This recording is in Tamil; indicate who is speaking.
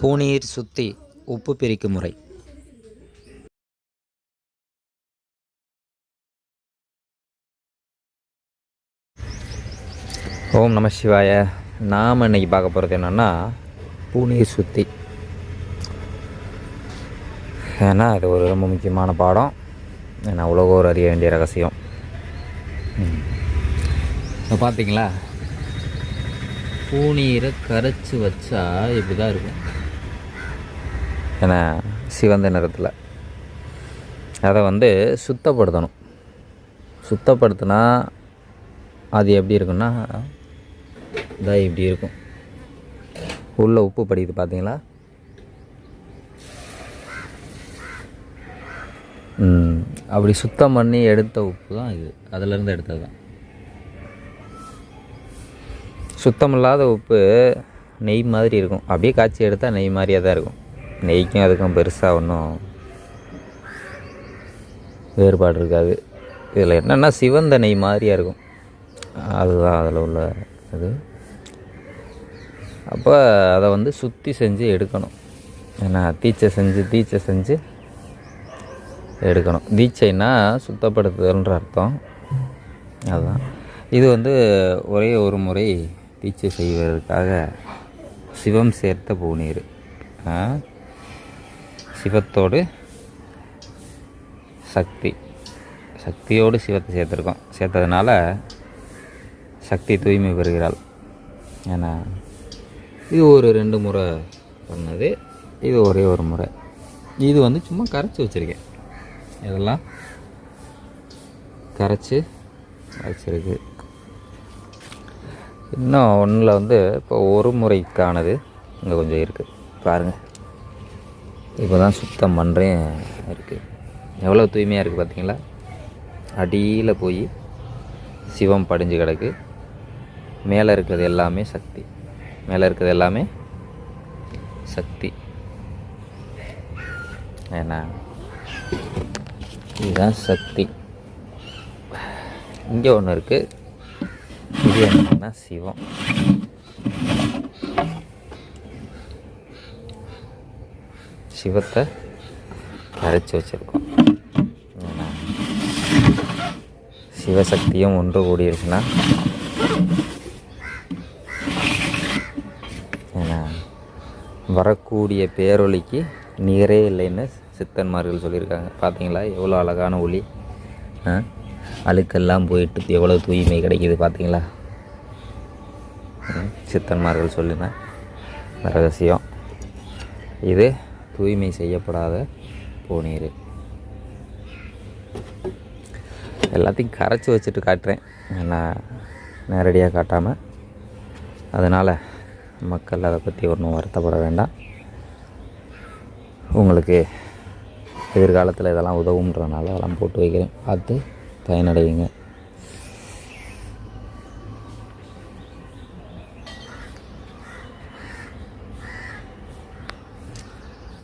Speaker 1: பூனீர் சுத்தி உப்பு பிரிக்கும் முறை. ஓம் நம சிவாய. நாம் இன்னைக்கு பார்க்க போகிறது என்னென்னா பூனீர் சுத்தி. ஏன்னா அது ஒரு ரொம்ப முக்கியமான பாடம். ஏன்னா உலகோர் அறிய வேண்டிய ரகசியம். இப்போ பார்த்தீங்களா? பூநீரை கரைச்சி வச்சா இப்படி தான் இருக்கும். ஏன்னா சிவந்த நிறத்தில். அதை வந்து சுத்தப்படுத்தணும். சுத்தப்படுத்தினா அது எப்படி இருக்குன்னா இதாக இப்படி இருக்கும். உள்ளே உப்பு படிக்குது பார்த்தீங்களா அப்படி சுத்தம் பண்ணி எடுத்த உப்பு தான் இது. அதிலேருந்து எடுத்தது தான். சுத்தமில்லாத உப்பு நெய் மாதிரி இருக்கும். அப்படியே காய்ச்சி எடுத்தால் நெய் மாதிரியே தான் இருக்கும். நெய்க்கும் அதுக்கும் பெருசாக ஒன்றும் வேறுபாடு இருக்காது. இதில் என்னென்னா சிவந்த நெய் மாதிரியாக இருக்கும். அதுதான் அதில் உள்ள இது. அப்போ அதை வந்து சுற்றி செஞ்சு எடுக்கணும். ஏன்னா தீச்சை செஞ்சு தீச்சை செஞ்சு எடுக்கணும். தீட்சைன்னா சுத்தப்படுத்துதல்ன்ற அர்த்தம். அதுதான் இது வந்து ஒரே ஒரு முறை தீட்சை செய்வதற்காக சிவம் சேர்த்த பூநீர். சிவத்தோடு சக்தி. சக்தியோடு சிவத்தை சேர்த்துருக்கோம். சேர்த்ததுனால சக்தி தூய்மை பெறுகிறாள். ஏன்னா இது ஒரு ரெண்டு முறை பண்ணது. இது ஒரே ஒரு முறை. இது வந்து சும்மா கரைச்சி வச்சுருக்கேன். இதெல்லாம் கரைச்சி வச்சுருக்கு. இன்னும் ஒன்றில் வந்து இப்போ ஒரு முறைக்கானது இங்கே கொஞ்சம் இருக்குது பாருங்கள் இப்போ தான் சுத்தம் பண்ணுறேன் இருக்குது எவ்வளோ தூய்மையாக இருக்குது பார்த்தீங்களா அடியில் போய் சிவம் படிஞ்சு கிடக்கு. மேலே இருக்கிறது எல்லாமே சக்தி. மேலே இருக்கிறது எல்லாமே சக்தி. ஏன்னா இதுதான் சக்தி. இங்கே ஒன்று இருக்குது இது என்னன்னா சிவம் சிவத்தை கரைச்சி வச்சுருக்கோம் சிவசக்தியும் ஒன்று கூடியிருக்குன்னா ஏன்னா வரக்கூடிய பேரொலிக்கு நிகரே இல்லைன்னு சித்தன்மார்கள் சொல்லியிருக்காங்க பார்த்தீங்களா எவ்வளோ அழகான ஒளி ஆ? அழுக்கெல்லாம் போயிட்டு எவ்வளோ தூய்மை கிடைக்கிது பார்த்தீங்களா? சித்தன்மார்கள் சொல்லின ரகசியம். இது தூய்மை செய்யப்படாத பூநீர். எல்லாத்தையும் கரைச்சி வச்சுட்டு காட்டுறேன். நான் நேரடியாக காட்டாமல் அதனால் மக்கள் அதை பற்றி ஒன்றும் வருத்தப்பட வேண்டாம். உங்களுக்கு எதிர்காலத்தில் இதெல்லாம் உதவுன்றதுனால அதெல்லாம் போட்டு வைக்கிறேன். பார்த்து பயனடையுங்க.